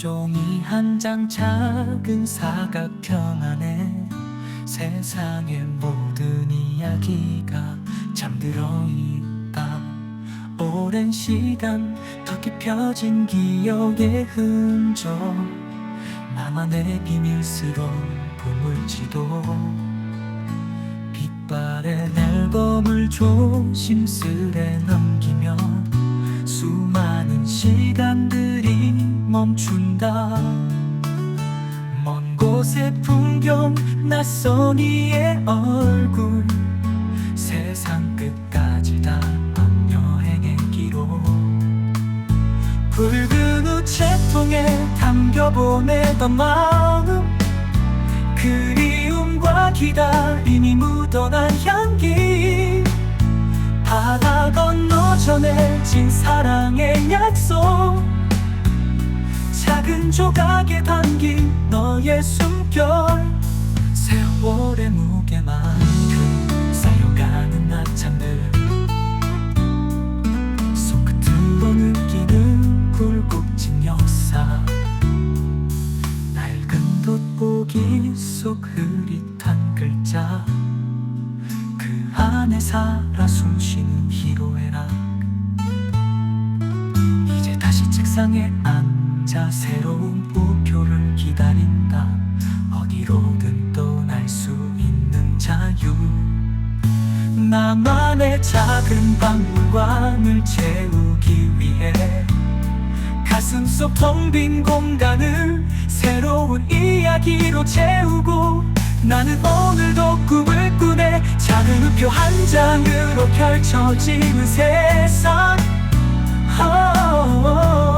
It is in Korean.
한 장 작은 사각형 안에 세상의 모든 이야기가 잠들어 있다. 오랜 시간 더 깊어진 기억의 흔적 나만의 비밀스러운 보물지도. 빛바랜 앨범을 조심스레 넘기며 수많은 시간 낯선 이의 얼굴. 세상 끝까지 다 여행의 기록. 붉은 우체통에 담겨 보내던 마음. 그리움과 기다림이 묻어난 향기. 바다 건너 전해진 사랑의 약속. 작은 조각에 담긴 너의 숨결 속 흐릿한 글자. 그 안에 살아 숨쉬는 희로애락. 이제 다시 책상에 앉아 새로운 우표를 기다린다. 어디로든 떠날 수 있는 자유. 나만의 작은 박물관을 채우기 위해 가슴 속 텅 빈 공간을 새로운 이야기로 채우고 나는 오늘도 꿈을 꾸네. 작은 우표 한 장으로 펼쳐지는 세상. oh,